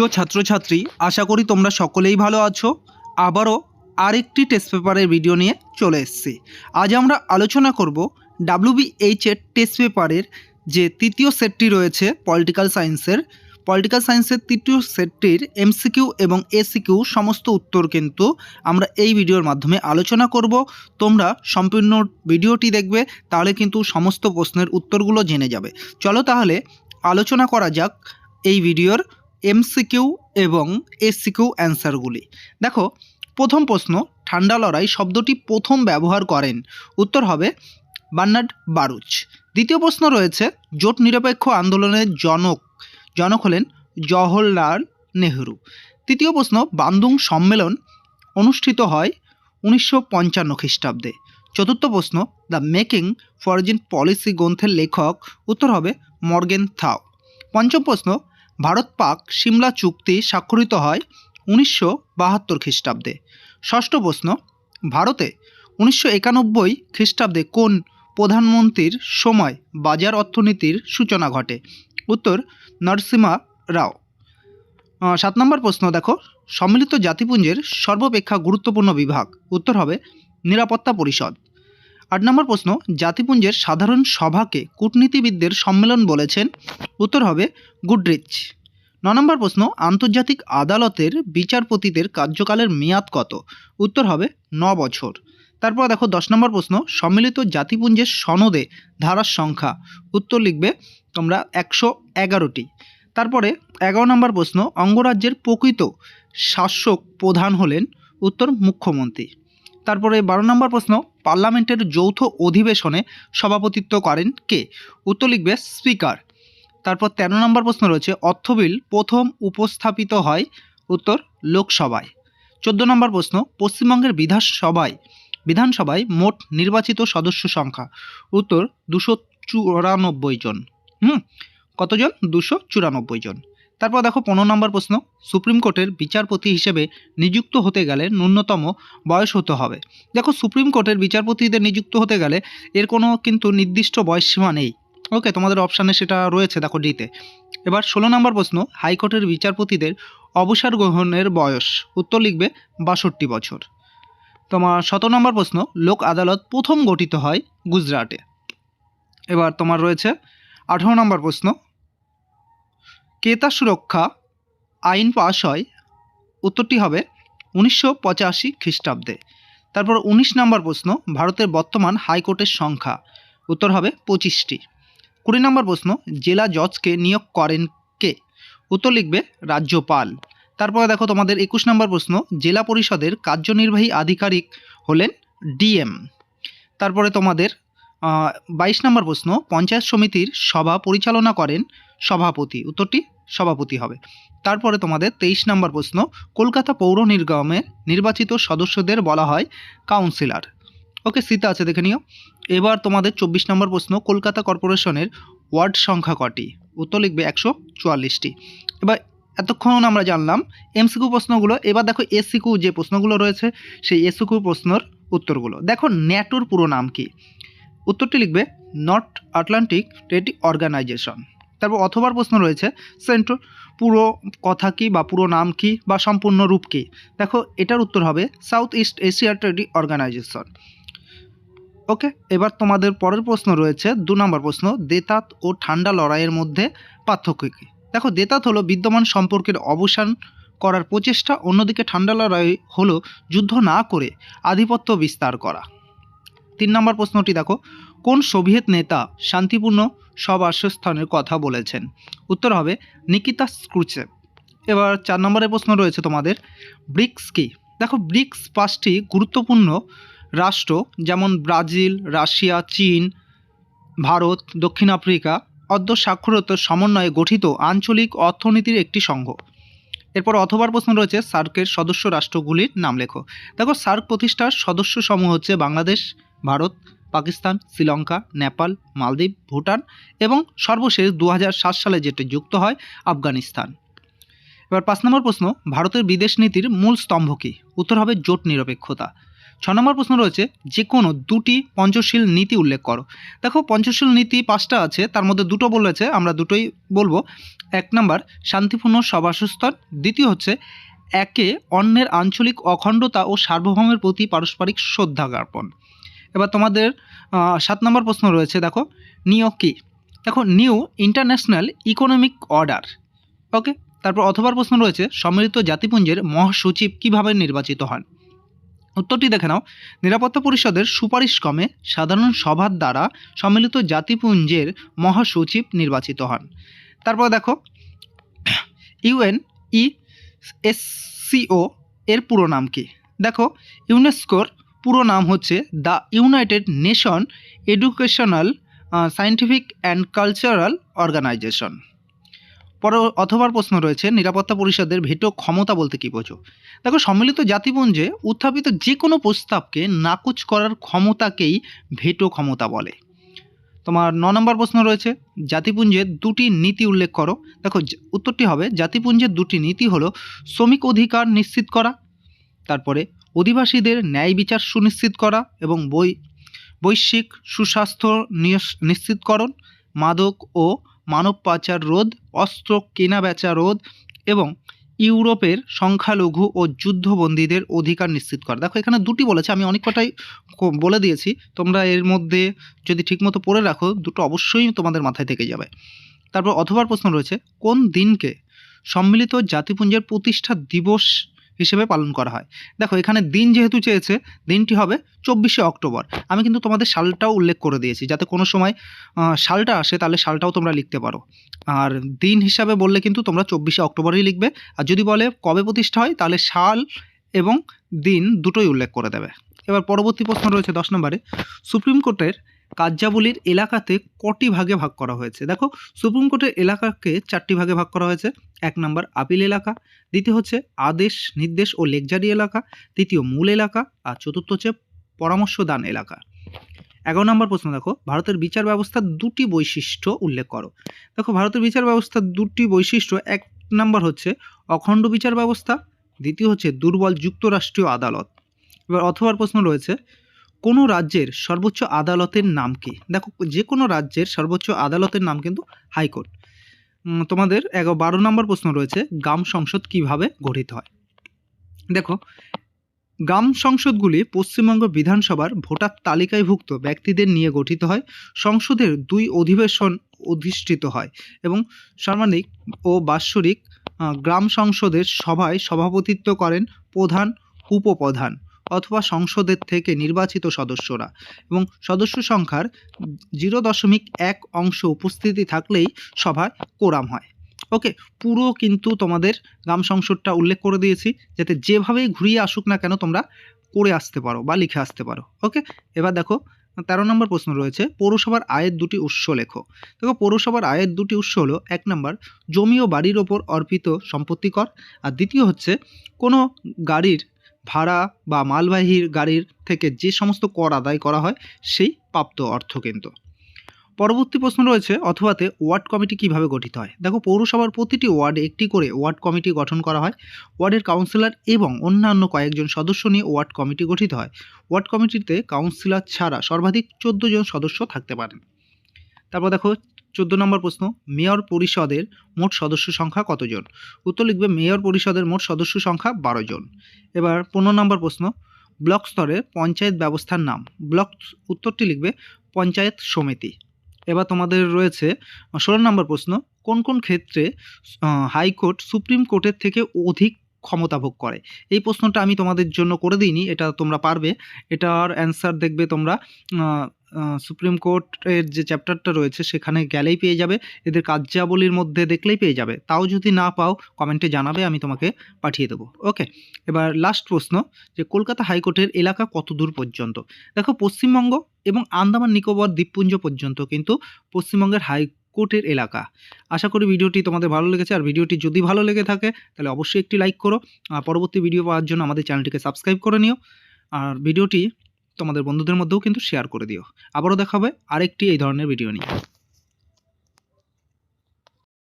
প্রিয় ছাত্রছাত্রী, আশা করি তোমরা সকলেই ভালো আছো। আবারও আরেকটি টেস্ট পেপারের ভিডিও নিয়ে চলে এসেছি। আজ আমরা আলোচনা করব ডাব্লিউবিএইচ টেস্ট পেপারের যে তৃতীয় সেটটি রয়েছে পলিটিক্যাল সায়েন্সের পলিটিক্যাল সায়েন্সের তৃতীয় সেটটির এমসিকিউ এবং এসিকিউ সমস্ত উত্তর কিন্তু আমরা এই ভিডিওর মাধ্যমে আলোচনা করব। তোমরা সম্পূর্ণ ভিডিওটি দেখবে, তাহলে কিন্তু সমস্ত প্রশ্নের উত্তরগুলো জেনে যাবে। চলো তাহলে আলোচনা করা যাক এই ভিডিওর এমসিকিউ এবং এসিকিউ অ্যান্সারগুলি। দেখো, প্রথম প্রশ্ন, ঠান্ডা লড়াই শব্দটি প্রথম ব্যবহার করেন। উত্তর হবে বার্নার্ড বারুচ। দ্বিতীয় প্রশ্ন রয়েছে, জোট নিরপেক্ষ আন্দোলনের জনক জনক হলেন জওহরলাল নেহরু। তৃতীয় প্রশ্ন, বান্দুং সম্মেলন অনুষ্ঠিত হয় উনিশশো পঞ্চান্ন খ্রিস্টাব্দে। চতুর্থ প্রশ্ন, দ্য মেকিং ফরজিন পলিসি গ্রন্থের লেখক, উত্তর হবে মর্গেন থাও। পঞ্চম প্রশ্ন ভারত পাক সিমলা চুক্তি স্বাক্ষরিত হয় উনিশশো বাহাত্তর খ্রিস্টাব্দে। ষষ্ঠ প্রশ্ন, ভারতে উনিশশো একানব্বই খ্রিস্টাব্দে কোন প্রধানমন্ত্রীর সময় বাজার অর্থনীতির সূচনা ঘটে? উত্তর, নরসিমা রাও। সাত নম্বর প্রশ্ন, দেখো, সম্মিলিত জাতিপুঞ্জের সর্বাপেক্ষা গুরুত্বপূর্ণ বিভাগ। উত্তর হবে, নিরাপত্তা পরিষদ। আট নম্বর প্রশ্ন, জাতিপুঞ্জের সাধারণ সভাকে কূটনীতিবিদদের সম্মেলন বলেছেন। উত্তর হবে, গুডরিচ। ন নম্বর প্রশ্ন, আন্তর্জাতিক আদালতের বিচারপতিদের কার্যকালের মেয়াদ কত? উত্তর হবে, ন বছর। তারপর দেখো, দশ নম্বর প্রশ্ন, সম্মিলিত জাতিপুঞ্জের সনদে ধারার সংখ্যা। উত্তর লিখবে, তোমরা একশো এগারোটি। তারপরে এগারো নম্বর প্রশ্ন, অঙ্গরাজ্যের প্রকৃত শাসক প্রধান হলেন উত্তর মুখ্যমন্ত্রী। তারপরে বারো নম্বর প্রশ্ন পার্লামেন্টের যৌথ অধিবেশনে সভাপতিত্ব করেন কে? উত্তর লিখবে স্পিকার। তারপর তেরো নম্বর প্রশ্ন রয়েছে, অর্থ বিল প্রথম উপস্থাপিত হয় উত্তর লোকসভায়। চোদ্দ নম্বর প্রশ্ন, পশ্চিমবঙ্গের বিধানসভায় বিধানসভায় মোট নির্বাচিত সদস্য সংখ্যা, উত্তর দুশো চুরানব্বই জন। হুম, কতজন? দুশো চুরানব্বই জন। তারপর দেখো পনেরো নম্বর প্রশ্ন, সুপ্রিম কোর্টের বিচারপতি হিসেবে নিযুক্ত হতে গেলে ন্যূনতম বয়স হতে হবে। দেখো সুপ্রিম কোর্টের বিচারপতিদের নিযুক্ত হতে গেলে এর কোনো কিন্তু নির্দিষ্ট বয়সসীমা নেই। ওকে, তোমাদের অপশানে সেটা রয়েছে দেখো ডিতে এবার ষোলো নম্বর প্রশ্ন, হাইকোর্টের বিচারপতিদের অবসর গ্রহণের বয়স, উত্তর লিখবে বাষট্টি বছর। তোমার সতেরো নম্বর প্রশ্ন, লোক আদালত প্রথম গঠিত হয় গুজরাটে। এবার তোমার রয়েছে আঠারো নম্বর প্রশ্ন ক্রেতা সুরক্ষা আইন পাশ হয়। উত্তরটি হবে উনিশশো পঁচাশি খ্রিস্টাব্দে। তারপর উনিশ নম্বর প্রশ্ন, ভারতের বর্তমান হাইকোর্টের সংখ্যা। উত্তর হবে পঁচিশটি। কুড়ি নম্বর প্রশ্ন, জেলা জজকে নিয়োগ করেন কে? উত্তর লিখবে রাজ্যপাল। তারপরে দেখো তোমাদের একুশ নম্বর প্রশ্ন, জেলা পরিষদের কার্যনির্বাহী আধিকারিক হলেন ডিএম। তারপরে তোমাদের বাইশ নম্বর প্রশ্ন, পঞ্চায়েত সমিতির সভা পরিচালনা করেন সভাপতি, উত্তরটি সভাপতি হবে। তারপরে তোমাদের তেইশ নম্বর প্রশ্ন, কলকাতা পৌর নিগমের নির্বাচিত সদস্যদের বলা হয় কাউন্সিলর। ওকে, সীতা আছে, দেখে নিও। এবার তোমাদের চব্বিশ নম্বর প্রশ্ন, কলকাতা কর্পোরেশনের ওয়ার্ড সংখ্যা কটি? উত্তর লিখবে একশো চুয়াল্লিশটি। এবার এতক্ষণ আমরা জানলাম এমসিকিউ প্রশ্নগুলো, এবার দেখো এসিকিউ যে প্রশ্নগুলো রয়েছে, সেই এসিকিউ প্রশ্নর উত্তরগুলো। দেখো ন্যাটোর পুরো নাম কি? উত্তরটি লিখবে, নর্থ আটলান্টিক ট্রেড অর্গানাইজেশন। তারপর অথবার প্রশ্ন রয়েছে, সেন্ট্রো, পুরো কথা কি বা পুরো নাম কি বা সম্পূর্ণ রূপ কি? দেখো, এটার উত্তর হবে south east Asia trade organisation okay, এবার তোমাদের পরের প্রশ্ন রয়েছে, দু নম্বর প্রশ্ন, দেতাত ও ঠান্ডা লড়াইয়ের মধ্যে পার্থক্য কী? দেখো, দেতাত হলো বিদ্যমান সম্পর্কের অবসান করার প্রচেষ্টা, অন্যদিকে ঠান্ডা লড়াই হলো যুদ্ধ না করে আধিপত্য বিস্তার করা। তিন নম্বর প্রশ্নটি দেখো কোন সোভিয়েত নেতা শান্তিপূর্ণ সব আশ্রয়স্থানের কথা বলেছেন? উত্তর হবে নিকিতা স্ক্রুচেভ এবার চার নম্বরের প্রশ্ন রয়েছে তোমাদের, ব্রিক্স কি? দেখো, ব্রিক্স পাঁচটি গুরুত্বপূর্ণ রাষ্ট্র, যেমন ব্রাজিল, রাশিয়া, চীন, ভারত, দক্ষিণ আফ্রিকা অর্ধ সাক্ষরতার সমন্বয়ে গঠিত আঞ্চলিক অর্থনীতির একটি সংঘ। এরপর অথবার প্রশ্ন রয়েছে, সার্কের সদস্য রাষ্ট্রগুলির নাম লেখো। দেখো, সার্ক প্রতিষ্ঠার সদস্য সমূহ হচ্ছে বাংলাদেশ, ভারত পাকিস্তান, শ্রীলঙ্কা, নেপাল, মালদ্বীপ, ভুটান এবং সর্বশেষ দু হাজার সাত সালে যেটি যুক্ত হয় আফগানিস্তান। এবার পাঁচ নম্বর প্রশ্ন, ভারতের বিদেশ নীতির মূল স্তম্ভ কী? উত্তর হবে জোট নিরপেক্ষতা। ছ নম্বর প্রশ্ন রয়েছে, যে কোনো দুটি পঞ্চশীল নীতি উল্লেখ করো। দেখো, পঞ্চশীল নীতি পাঁচটা আছে, তার মধ্যে দুটো বলেছে, আমরা দুটোই বলব। এক নম্বর, শান্তিপূর্ণ সবাসস্থল দ্বিতীয় হচ্ছে, একে অন্যের আঞ্চলিক অখণ্ডতা ও সার্বভৌমের প্রতি পারস্পরিক শ্রদ্ধা জ্ঞাপন এবার তোমাদের সাত নম্বর প্রশ্ন রয়েছে, দেখো নিও কি? দেখো, new international economic order, okay? তারপর অথবার প্রশ্ন রয়েছে, সম্মিলিত জাতিপুঞ্জের মহাসচিব কীভাবে নির্বাচিত হন? উত্তরটি দেখে নাও, নিরাপত্তা পরিষদের সুপারিশক্রমে সাধারণ সভার দ্বারা সম্মিলিত জাতিপুঞ্জের মহাসচিব নির্বাচিত হন। তারপর দেখো ইউএন ই এসসিও এর পুরো নাম কি? দেখো, ইউনেস্কোর পুরো নাম হচ্ছে the united nation educational scientific and cultural organisation. পর অথবার প্রশ্ন রয়েছে, নিরাপত্তা পরিষদের ভেটো ক্ষমতা বলতে কী বোঝো? দেখো, সম্মিলিত জাতিপুঞ্জে উত্থাপিত যে কোনো প্রস্তাবকে নাকচ করার ক্ষমতাকেই ভেটো ক্ষমতা বলে। তোমার ন নম্বর প্রশ্ন রয়েছে জাতিপুঞ্জের দুটি নীতি উল্লেখ করো। দেখো উত্তরটি হবে জাতিপুঞ্জের দুটি নীতি হলো শ্রমিক অধিকার নিশ্চিত করা, তারপরে অধিবাসীদের ন্যায় বিচার সুনিশ্চিত করা এবং বই বৈশ্বিক সুস্বাস্থ্য নিশ্চিতকরণ, মাদক ও মানব পাচার রোধ, অস্ত্র কেনা বেচা রোধ এবং ইউরোপের সংখ্যালঘু ও যুদ্ধবন্দীদের অধিকার নিশ্চিত করা। দেখো, এখানে দুটি বলেছে, আমি অনেক কটাই বলে দিয়েছি। তোমরা এর মধ্যে যদি ঠিকমতো পড়ে রাখো, দুটো অবশ্যই তোমাদের মাথায় থেকে যাবে। তারপর অথবার প্রশ্ন রয়েছে, কোন দিনকে সম্মিলিত জাতিপুঞ্জের প্রতিষ্ঠা দিবস হিসেবে পালন করা হয়। দেখো, এখানে দিন যেহেতু চেয়েছে, দিনটি হবে চব্বিশে অক্টোবর। আমি কিন্তু তোমাদের সালটাও উল্লেখ করে দিয়েছি, যাতে কোনো সময় সালটা আসে তাহলে সালটাও তোমরা লিখতে পারো। আর দিন হিসাবে বললে কিন্তু তোমরা চব্বিশে অক্টোবরই লিখবে। আর যদি বলে কবে প্রতিষ্ঠা হয়, তাহলে সাল এবং দিন দুটোই উল্লেখ করে দেবে। এবার পরবর্তী প্রশ্ন রয়েছে দশ নম্বরে। সুপ্রিম কোর্টের কার্যাবলীর এলাকাতে কটি ভাগে ভাগ করা হয়েছে? দেখো, সুপ্রিম কোর্টের এলাকাকে চারটি ভাগে ভাগ করা হয়েছে। এক নম্বর আপিল এলাকা, দ্বিতীয় হচ্ছে আদেশ, নির্দেশ ও লেকজারি এলাকা, তৃতীয় মূল এলাকা, আর চতুর্থ হচ্ছে পরামর্শদান এলাকা। এগারো নম্বর প্রশ্ন দেখো, ভারতের বিচার ব্যবস্থার দুটি বৈশিষ্ট্য উল্লেখ করো। দেখো, ভারতের বিচার ব্যবস্থার দুটি বৈশিষ্ট্য, এক নম্বর হচ্ছে অখণ্ড বিচার ব্যবস্থা, দ্বিতীয় হচ্ছে দুর্বল যুক্তরাষ্ট্রীয় আদালত। এবার অথবার প্রশ্ন রয়েছে, কোনো রাজ্যের সর্বোচ্চ আদালতের নাম কি? দেখো, যে কোনো রাজ্যের সর্বোচ্চ আদালতের নাম কিন্তু হাইকোর্ট। তোমাদের এগারো বারো নম্বর প্রশ্ন রয়েছে গ্রাম সংসদ কীভাবে গঠিত হয়? দেখো গ্রাম সংসদগুলি পশ্চিমবঙ্গ বিধানসভার ভোটার তালিকায়ভুক্ত ব্যক্তিদের নিয়ে গঠিত হয়, সংসদের দুই অধিবেশন অধিষ্ঠিত হয় এবং সার্বাধিক ও বাৎসরিক গ্রাম সংসদের সভায় সভাপতিত্ব করেন প্রধান, উপপ্রধান। অথবা সংসদের থেকে নির্বাচিত সদস্যরা এবং সদস্য সংখ্যার জিরো দশমিক এক অংশ উপস্থিতি থাকলেই সভায় কোরাম হয়। ওকে, পুরো কিন্তু তোমাদের গ্রাম সংসদটা উল্লেখ করে দিয়েছি যাতে যেভাবেই ঘুরিয়ে আসুক না কেন তোমরা করে আসতে পারো বা লিখে আসতে পারো। ওকে, এবার দেখো, তেরো নম্বর প্রশ্ন রয়েছে, পৌরসভার আয়ের দুটি উৎস লেখো। দেখো, পৌরসভার আয়ের দুটি উৎস হলো, এক নম্বর, জমি ও বাড়ির ওপর অর্পিত সম্পত্তি কর, আর দ্বিতীয় হচ্ছে, কোনো গাড়ির ভাড়া বা মালবাহী গাড়ির থেকে যে সমস্ত কর আদায় করা হয়, সেই প্রাপ্ত অর্থ কিন্তু। পরবর্তী প্রশ্ন রয়েছে, অথবাতে ওয়ার্ড কমিটি কীভাবে গঠিত হয়? দেখো, পৌরসভার প্রতিটি ওয়ার্ডে একটি করে ওয়ার্ড কমিটি গঠন করা হয়। ওয়ার্ডের কাউন্সিলর এবং অন্যান্য কয়েকজন সদস্য নিয়ে ওয়ার্ড কমিটি গঠিত হয়। ওয়ার্ড কমিটিতে কাউন্সিলর ছাড়া সর্বাধিক চোদ্দ জন সদস্য থাকতে পারেন। তারপর দেখো চোদ্দ নম্বর প্রশ্ন, মেয়র পরিষদের মোট সদস্য সংখ্যা কতজন? উত্তর লিখবে, মেয়র পরিষদের মোট সদস্য সংখ্যা বারো জন। এবার পনেরো নম্বর প্রশ্ন, ব্লক স্তরে পঞ্চায়েত ব্যবস্থার নাম। ব্লক উত্তরটি লিখবে, পঞ্চায়েত সমিতি। এবার তোমাদের রয়েছে, ষোলো নম্বর প্রশ্ন, কোন কোন ক্ষেত্রে হাইকোর্ট সুপ্রিম কোর্টের থেকে অধিক ক্ষমতা ভোগ করে? এই প্রশ্নটা আমি তোমাদের জন্য করে দিইনি, এটা তোমরা পারবে। এটার অ্যান্সার দেখবে তোমরা সুপ্রিম কোর্টের যে চ্যাপ্টারটা রয়েছে, সেখানে গেলেই পেয়ে যাবে। এদের কার্যাবলীর মধ্যে দেখলেই পেয়ে যাবে। তাও যদি না পাও কমেন্টে জানাবে, আমি তোমাকে পাঠিয়ে দেবো। ওকে এবার লাস্ট প্রশ্ন, যে কলকাতা হাইকোর্টের এলাকা কত দূর পর্যন্ত? দেখো, পশ্চিমবঙ্গ এবং আন্দামান, নিকোবর, দ্বীপপুঞ্জ পর্যন্ত কিন্তু পশ্চিমবঙ্গের হাইকোর্টের এলাকা। আশা করি ভিডিওটি তোমাদের ভালো লেগেছে। আর ভিডিওটি যদি ভালো লেগে থাকে, তাহলে অবশ্যই একটি লাইক করো। আর পরবর্তী ভিডিও পাওয়ার জন্য আমাদের চ্যানেলটিকে সাবস্ক্রাইব করে নিও। আর ভিডিওটি তোমাদের বন্ধুদের মধ্যেও কিন্তু শেয়ার করে দিও। আবারও দেখা হবে আরেকটি এই ধরনের ভিডিও নিয়ে।